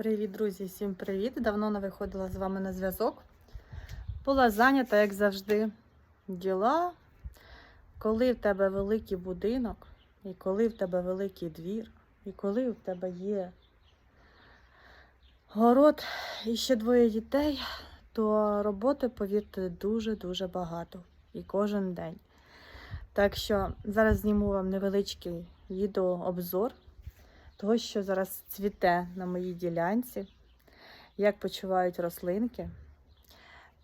Привіт, друзі! Всім привіт! Давно не виходила з вами на зв'язок. Була зайнята, як завжди, діла. Коли в тебе великий будинок, і коли в тебе великий двір, і коли в тебе є город і ще двоє дітей, то роботи, повірте, дуже-дуже багато. І кожен день. Так що зараз зніму вам невеличкий відеообзор того, що зараз цвіте на моїй ділянці, як почувають рослинки.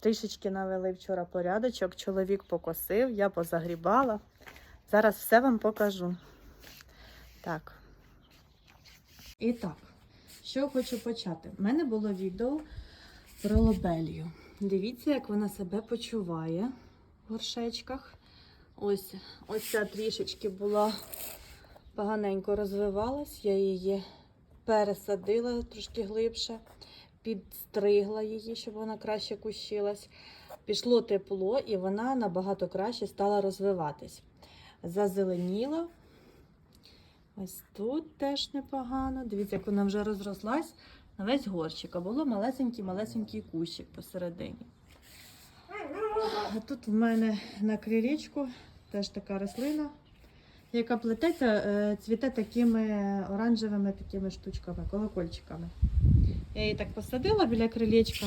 Трішечки навели вчора порядочок, чоловік покосив, я позагрібала. Зараз все вам покажу. Так. І так, що хочу почати. У мене було відео про лобелію. Дивіться, як вона себе почуває в горшечках. Ось, ось ця трішечки була поганенько розвивалась, я її пересадила трошки глибше, підстригла її, щоб вона краще кущилась. Пішло тепло, і вона набагато краще стала розвиватись. Зазеленіла. Ось тут теж непогано. Дивіться, як вона вже розрослась на весь горщик, а було малесенький-малесенький кущик посередині. А тут в мене на крилічку теж така рослина яка плететься, е, цвіте такими оранжевими такими штучками, колокольчиками. Я її так посадила біля крилечка,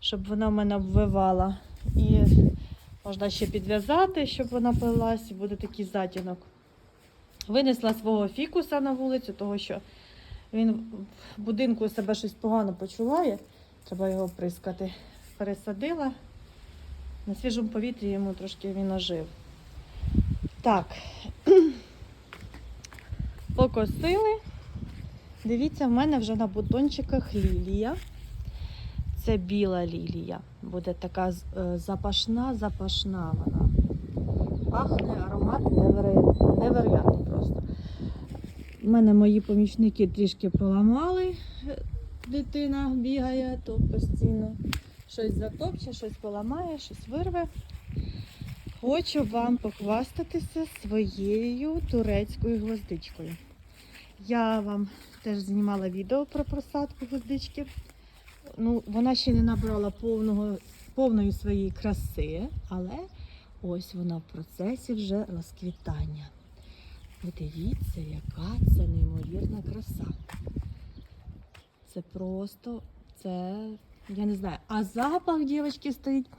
щоб вона в мене обвивала. І можна ще підв'язати, щоб вона пилась, і буде такий затінок. Винесла свого фікуса на вулицю, тому що він в будинку себе щось погано почуває. Треба його прискати. Пересадила. На свіжому повітрі йому трошки він ожив. Так, покосили. Дивіться, в мене вже на бутончиках лілія. Це біла лілія. Буде така е, запашна, запашна вона. Пахне аромат невероятно, просто. У мене мої помічники трішки поламали. Дитина бігає, то постійно щось затопче, щось поламає, щось вирве. Хочу вам похвастатися своєю турецькою гвоздичкою. Я вам теж знімала відео про просадку гвоздички. Ну, Вона ще не набрала повного, повної своєї краси, але ось вона в процесі вже розквітання. Подивіться, яка це неймовірна краса. Це просто, це, я не знаю, а запах дівчатки стоїть.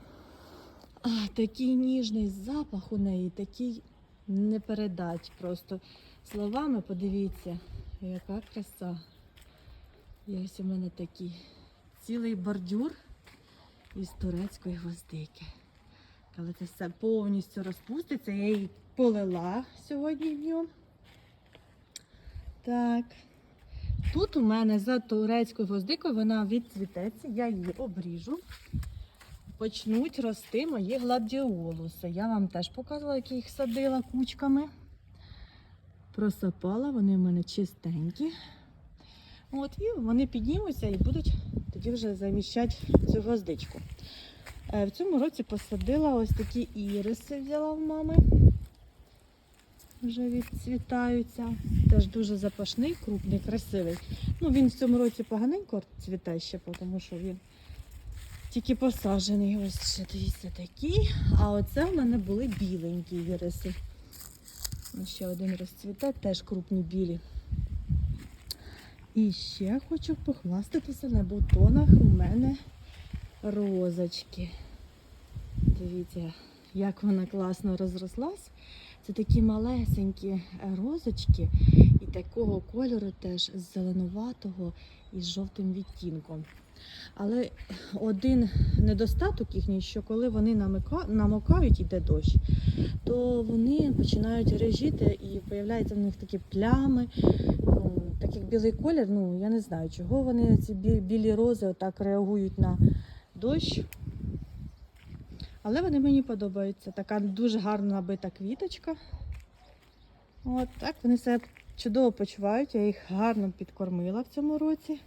А, такий ніжний запах у неї, такий не передать просто словами. Подивіться, яка краса. І ось у мене такий цілий бордюр із турецької гвоздики. Коли це все повністю розпуститься, я її полила сьогодні днем. Так. Тут у мене за турецькою гвоздикою вона відцвітеться, я її обріжу почнуть рости мої гладіолуси. Я вам теж показувала, як їх садила кучками. Просапала, вони в мене чистенькі. От, І вони піднімуться і будуть тоді вже заміщати цю гвоздичку. Е, В цьому році посадила ось такі іриси, взяла в мами. Вже відцвітаються. Теж дуже запашний, крупний, красивий. Ну, Він в цьому році поганенько цвіте ще, тому що він тільки посаджений. Ось ще дивіться такі. А оце в мене були біленькі віриси. Ще один розцвіте, теж крупні білі. І ще хочу похвастатися на бутонах у мене розочки. Дивіться, як вона класно розрослась. Це такі малесенькі розочки і такого кольору теж зеленуватого і з жовтим відтінком. Але один недостаток їхній, що коли вони намокають, іде дощ, то вони починають режіти і з'являються в них такі плями, ну, так як білий колір, ну я не знаю, чого вони ці білі рози отак реагують на дощ. Але вони мені подобаються. Така дуже гарно набита квіточка. От так вони себе чудово почувають. Я їх гарно підкормила в цьому році.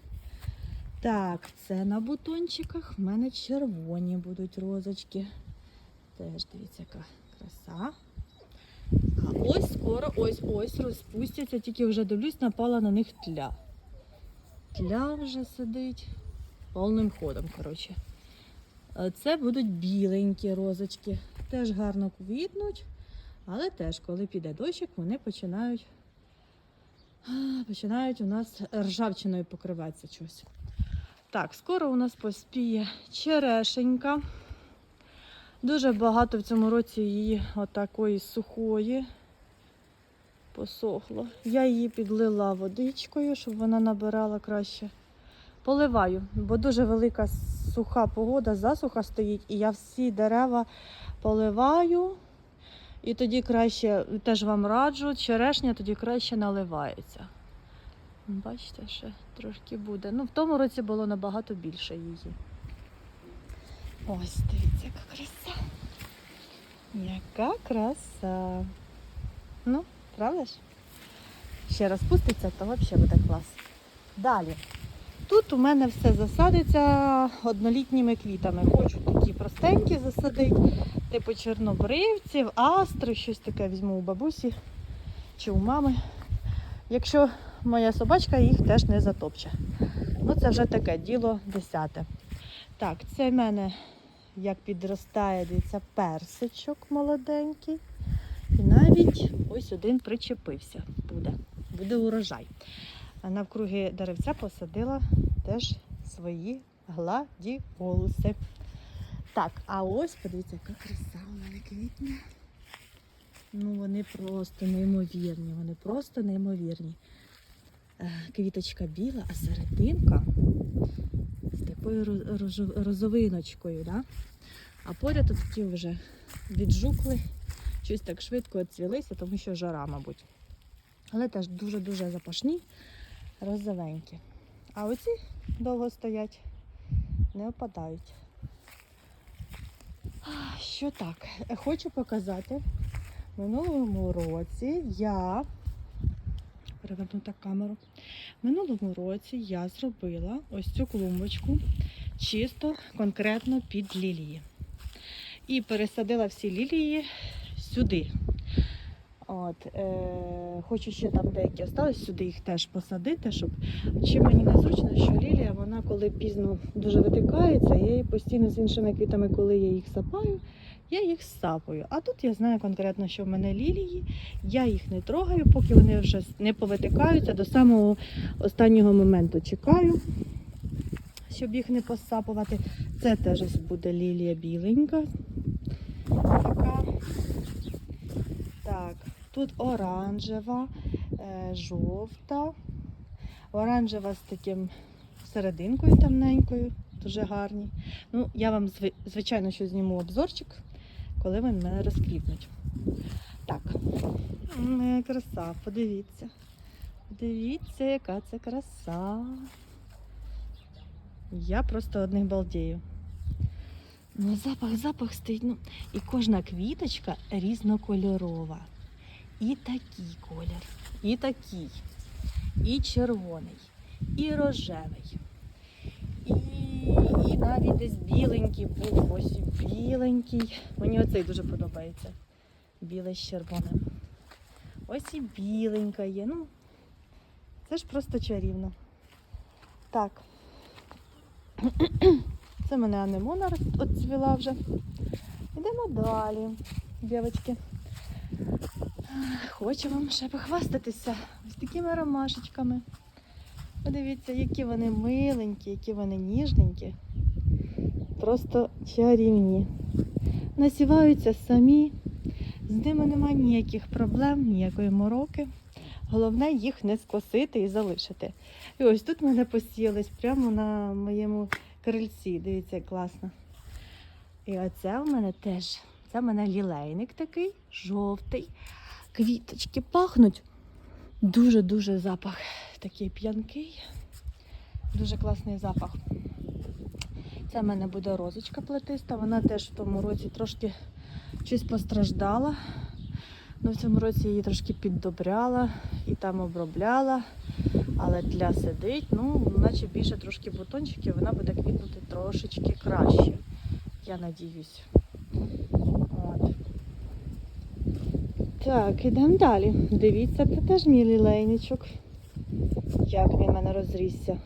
Так, це на бутончиках. В мене червоні будуть розочки. Теж дивіться, яка краса. А ось скоро ось ось розпустяться, тільки вже дивлюсь, напала на них тля. тля вже сидить повним ходом. коротше. Е, Це будуть біленькі розочки. Теж гарно квітнуть, але теж, коли піде дощик, вони починають, починають у нас ржавчиною покриватися щось. Так, скоро у нас поспіє черешенька. Дуже багато в цьому році її отакої сухої посохло. Я її підлила водичкою, щоб вона набирала краще. Поливаю, бо дуже велика суха погода, засуха стоїть, і я всі дерева поливаю. І тоді краще, теж вам раджу, черешня тоді краще наливається. Бачите, ще трошки буде. Ну, в тому році було набагато більше її. Ось, дивіться, яка краса. Яка краса. Ну, правда ж? Ще раз пуститься, то взагалі буде клас. Далі. Тут у мене все засадиться однолітніми квітами. Хочу такі простенькі засадити, типу чорнобривців, астри, щось таке візьму у бабусі чи у мами. Якщо моя собачка їх теж не затопче. Ну, це вже таке діло десяте. Так, це в мене як підростає, дивіться, персичок молоденький. І навіть ось один причепився. Буде. Буде урожай. А навкруги деревця посадила теж свої гладіолуси. Так, а ось подивіться, яка краса у мене квітне. Ну, вони просто неймовірні, вони просто неймовірні. Е, Квіточка біла, а серединка з такою розовиночкою. Да? А поряд тут такі вже віджукли, щось так швидко відцвілися, тому що жара, мабуть. Але теж дуже-дуже запашні, розовенькі. А оці довго стоять, не опадають. Що так? Е, Хочу показати. В минулому році я переверну так. Минулому році я зробила ось цю клумбочку чисто конкретно під лілії. І пересадила всі лілії сюди. От, е, хочу ще там деякі остались, сюди їх теж посадити, щоб чи мені незручно, що лілія, вона коли пізно дуже витикається, я її постійно з іншими квітами, коли я їх сапаю, я їх сапаю. А тут я знаю конкретно, що в мене лілії, я їх не трогаю, поки вони вже не повитикаються до самого останнього моменту. Чекаю, щоб їх не посапувати. Це теж буде лілія біленька. Така. Так, тут оранжева, е, жовта. Оранжева з таким серединкою темненькою, дуже гарні. Ну, я вам, звичайно, що зніму обзорчик, коли вони мене розквітнуть. Так, моя краса, подивіться. Подивіться, яка це краса. Я просто одних балдею. Ну, запах, запах стоїть. Ну, і кожна квіточка різнокольорова. І такий колір, і такий, і червоний, і рожевий. І, навіть десь біленький був, ось біленький. Мені оцей дуже подобається. Білий з червоним. Ось і біленька є. Ну, це ж просто чарівно. Так. Це мене анемона відцвіла вже. Йдемо далі, дівчатки. Хочу вам ще похвастатися ось такими ромашечками. Подивіться, які вони миленькі, які вони ніжненькі. Просто чарівні. Насіваються самі, з ними немає ніяких проблем, ніякої мороки. Головне їх не скосити і залишити. І ось тут мене посіялись прямо на моєму крильці. Дивіться, як класно. І оце в мене теж. Це в мене лілейник такий, жовтий. Квіточки пахнуть. Дуже-дуже запах такий п'янкий. Дуже класний запах. Це в мене буде розочка плетиста. Вона теж в тому році трошки щось постраждала. Ну, в цьому році її трошки піддобряла і там обробляла. Але тля сидить, ну, наче більше трошки бутончиків, вона буде квітнути трошечки краще. Я надіюсь. От. Так, ідемо далі. Дивіться, це теж мій лілейничок. Як він в мене розрісся.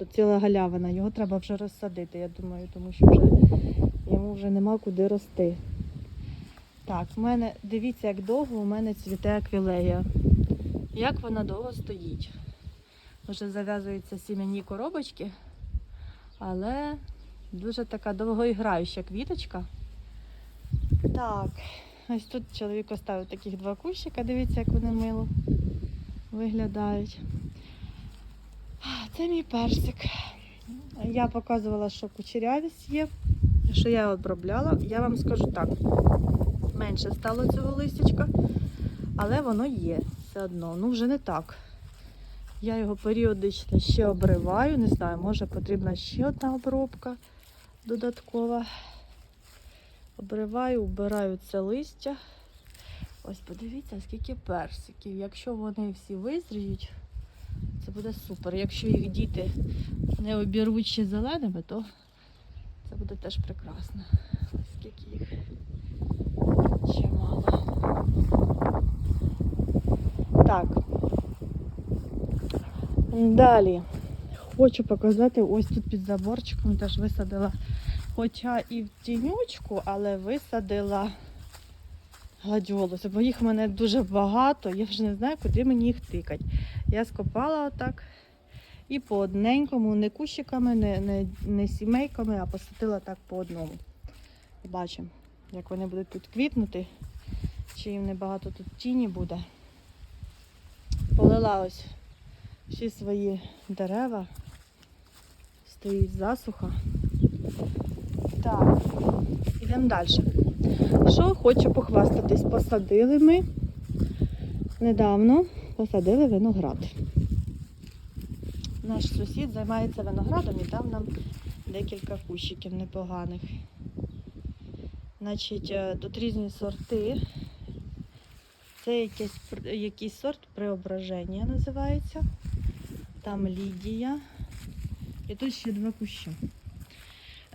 Просто ціла галявина. Його треба вже розсадити, я думаю, тому що вже йому вже нема куди рости. Так, в мене, дивіться, як довго у мене цвіте аквілея. Як вона довго стоїть. Вже зав'язуються сім'яні коробочки, але дуже така довгоіграюча квіточка. Так, ось тут чоловік поставив таких два кущика, дивіться, як вони мило виглядають. Це мій персик. Я показувала, що кучерявість є, що я обробляла. Я вам скажу так, менше стало цього листячка, але воно є все одно. Ну вже не так. Я його періодично ще обриваю. Не знаю, може потрібна ще одна обробка додаткова. Обриваю, убираю це листя. Ось подивіться, скільки персиків. Якщо вони всі визріють, це буде супер. Якщо їх діти не обірвуть ще зеленими, то це буде теж прекрасно. Ось скільки їх чимало. Так. Далі. Хочу показати, ось тут під заборчиком теж висадила, хоча і в тінючку, але висадила гладіолуси, бо їх в мене дуже багато, я вже не знаю, куди мені їх тикати. Я скопала отак і по одненькому, не кущиками, не, не, не сімейками, а посадила так по одному. Бачимо, як вони будуть тут квітнути, чи їм небагато тут тіні буде. Полила ось всі свої дерева. Стоїть засуха. Так, ідемо далі. Що хочу похвастатись, посадили ми недавно посадили виноград. Наш сусід займається виноградом і дав нам декілька кущиків непоганих. Значить, е, тут різні сорти. Це якийсь, якийсь сорт преображення називається. Там Лідія. І тут ще два кущі.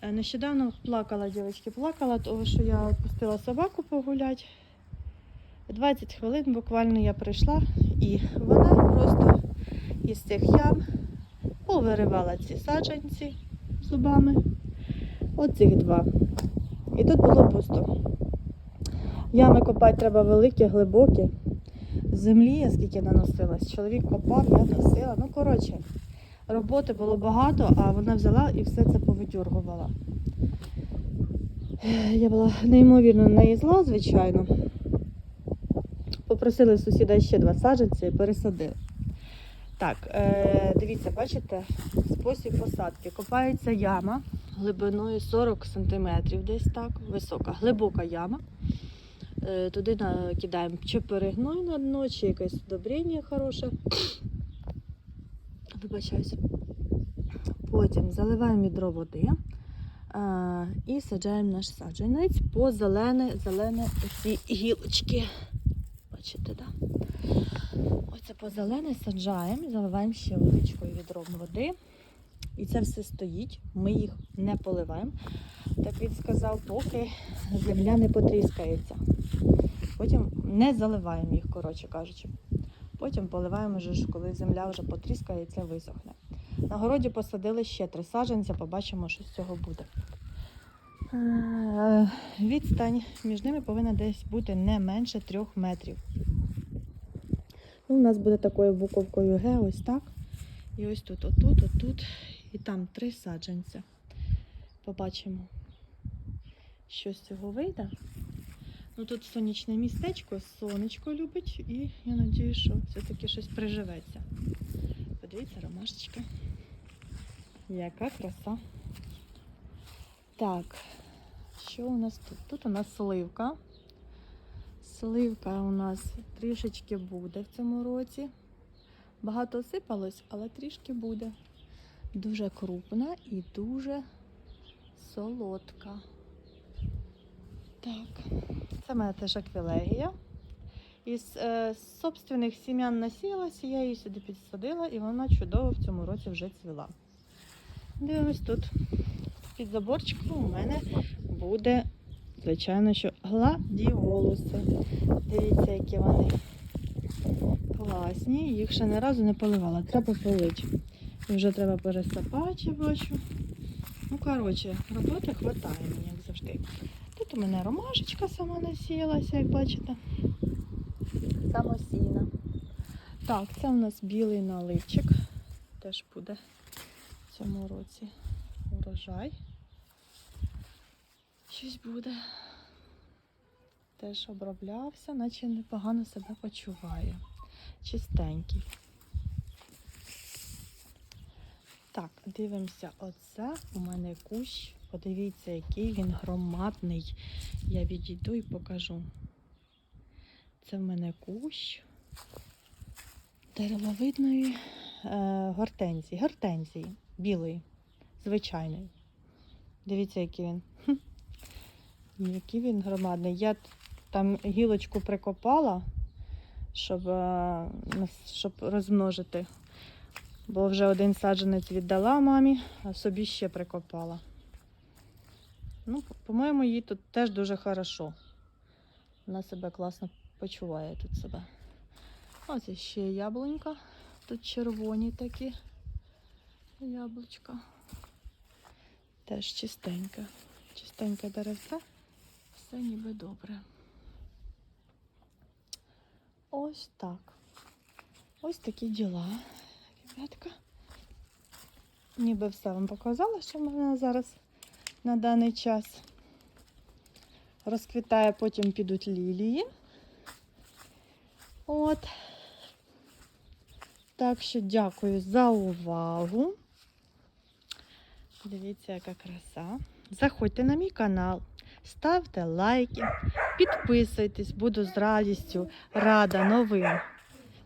Е, Нещодавно плакала, дівчатки, плакала, тому що я відпустила собаку погуляти. 20 хвилин буквально я прийшла, і вона просто із цих ям повиривала ці саджанці зубами. Оцих два. І тут було пусто. Ями копати треба великі, глибокі. Землі, я скільки наносилась, чоловік копав, я носила. Ну, коротше, роботи було багато, а вона взяла і все це повидюргувала. Я була неймовірно на неї зла, звичайно. Попросили сусіда ще два саджанці і пересадили. Так, е, дивіться, бачите, спосіб посадки. Копається яма глибиною 40 см, десь так, висока, глибока яма. Е, туди накидаємо чи перегной на дно, чи якесь удобрення хороше. Вибачаюся. Потім заливаємо відро води е, і саджаємо наш саджанець по зелене, зелене ці гілочки. Бачите. Да? Оце по зелене саджаємо заливаємо ще водичкою відром води. І це все стоїть. Ми їх не поливаємо. Так він сказав, поки земля не потріскається. Потім не заливаємо їх, коротше кажучи. Потім поливаємо вже, коли земля вже потріскається, висохне. На городі посадили ще три саджанця, побачимо, що з цього буде. Е, Відстань між ними повинна десь бути не менше трьох метрів. Ну, у нас буде такою буковкою Г, ось так. І ось тут, отут, отут, і там три саджанця. Побачимо, що з цього вийде. Ну тут сонячне містечко, сонечко любить, і я сподіваюся, що все-таки щось приживеться. Подивіться, ромашечка. Яка краса. Так, що у нас тут? Тут у нас сливка. Сливка у нас трішечки буде в цьому році. Багато осипалось, але трішки буде. Дуже крупна і дуже солодка. Так, це в мене теж аквілегія. Із е, собственних сім'ян насіялася, я її сюди підсадила і вона чудово в цьому році вже цвіла. Дивимось тут. Під заборчиком у мене буде, звичайно, що гладіолуси. Дивіться, які вони класні. Їх ще не разу не поливала. Треба полити. І вже треба пересипати, бачу. Ну, коротше, роботи хватає мені, як завжди. Тут у мене ромашечка сама насіялася, як бачите. Самосійна. Так, це у нас білий наливчик. Теж буде в цьому році урожай. Щось буде. Теж оброблявся, наче непогано себе почуває. Чистенький. Так, дивимося, оце у мене кущ. Подивіться, який він громадний. Я відійду і покажу. Це в мене кущ деревовидної е, гортензії. Гортензії білої, звичайної. Дивіться, який він. Хм. Який він громадний. Я там гілочку прикопала, щоб, е, щоб розмножити. Бо вже один саджанець віддала мамі, а собі ще прикопала. Ну, по- по-моєму, їй тут теж дуже хорошо. Вона себе класно почуває тут себе. Ось ще яблунька. Тут червоні такі яблучка. Теж чистеньке. Чистеньке деревце. Все ніби добре. Ось так. Ось такі діла, ребятка. Ніби все вам показала, що в мене зараз на даний час. Розквітає, потім підуть лілії. От. Так що дякую за увагу. Дивіться, яка краса. Заходьте на мій канал, ставте лайки, підписуйтесь, буду з радістю рада новим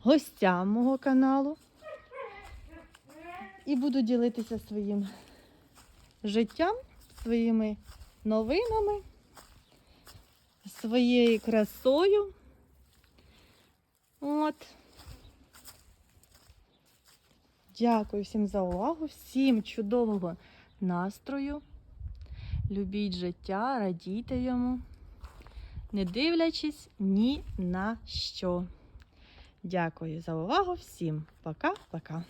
гостям мого каналу. І буду ділитися своїм життям, своїми новинами, своєю красою. От. Дякую всім за увагу, всім чудового настрою. Любіть життя, радійте йому, не дивлячись ні на що. Дякую за увагу всім. Пока-пока.